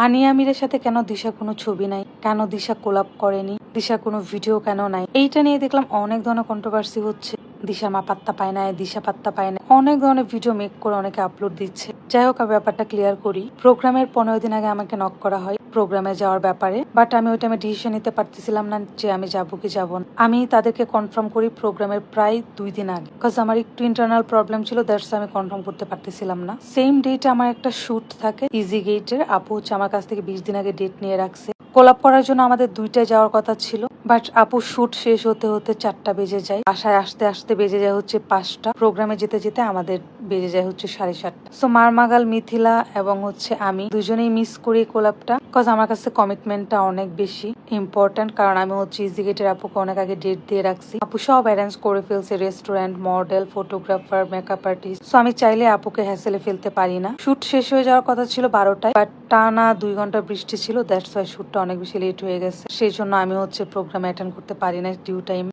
হানি আমিরের সাথে কেন দিশা কোনো ছবি নাই? কেন দিশা কোলাপ করেনি? দিশা কোনো ভিডিও কেন নাই? এইটা নিয়ে দেখলাম অনেক ধরনের কন্ট্রোভার্সি হচ্ছে। দিশা মা পাত্তা পায় না দিশা পাত্তা পায় না অনেক ধরনের ভিডিও মেক করে অনেকে আপলোড দিচ্ছে। যাই হোক ব্যাপারটা ক্লিয়ার করি। প্রোগ্রামের পনেরো দিন আগে আমাকে নক করা হয়। প্রোগ্রামে যাওয়ার ব্যাপারে বাট আমি ওই টাইমে ডিসিশন নিতে পারতেছিলাম না যে আমি যাব কি যাব না। আমি তাদেরকে কনফার্ম করি প্রোগ্রামের প্রায় দুই দিন আগে। বিকজ আমার একটু ইন্টারনাল প্রবলেম ছিল দ্যাটস আমি কনফার্ম করতে পারতেছিলাম না। সেম ডেটে আমার একটা শ্যুট থাকে ইজি গেটের আপু হচ্ছে আমার কাছ থেকে বিশ দিন আগে ডেট নিয়ে রাখছে। কোলাপ করার জন্য আমাদের দুইটায় যাওয়ার কথা ছিল। বাট আপু শুট শেষ হতে হতে চারটা বেজে যায়। বাসায় আসতে আসতে বেজে যায় হচ্ছে পাঁচটা। প্রোগ্রামে যেতে যেতে আমাদের বেজে যায় হচ্ছে সাড়ে সাতটা। সো মারমাগাল, মিথিলা এবং হচ্ছে আমি দুজনেই মিস করি কোলাপটা কজ আমার কাছে কমিটমেন্টটা অনেক বেশি। ইম্পর্ট্যান্ট কারণ আমি হচ্ছে ইজি গেটের আপুকে অনেক আগে ডেট দিয়ে রাখছি। আপু সব অ্যারেঞ্জ করে ফেলছে restaurant model photographer makeup artist so আমি চাইলে আপুকে হ্যাসেলে ফেলতে পারি না। শুট শেষ হয়ে যাওয়ার কথা ছিল বারোটায় বাট টানা দুই ঘণ্টা বৃষ্টি ছিল দ্যাটস ওয়াই শুটটা অনেক বেশি লেট হয়ে গেছে। সেই জন্য আমি হচ্ছে প্রোগ্রাম অ্যাটেন্ড করতে পারি না ডিউ টাইম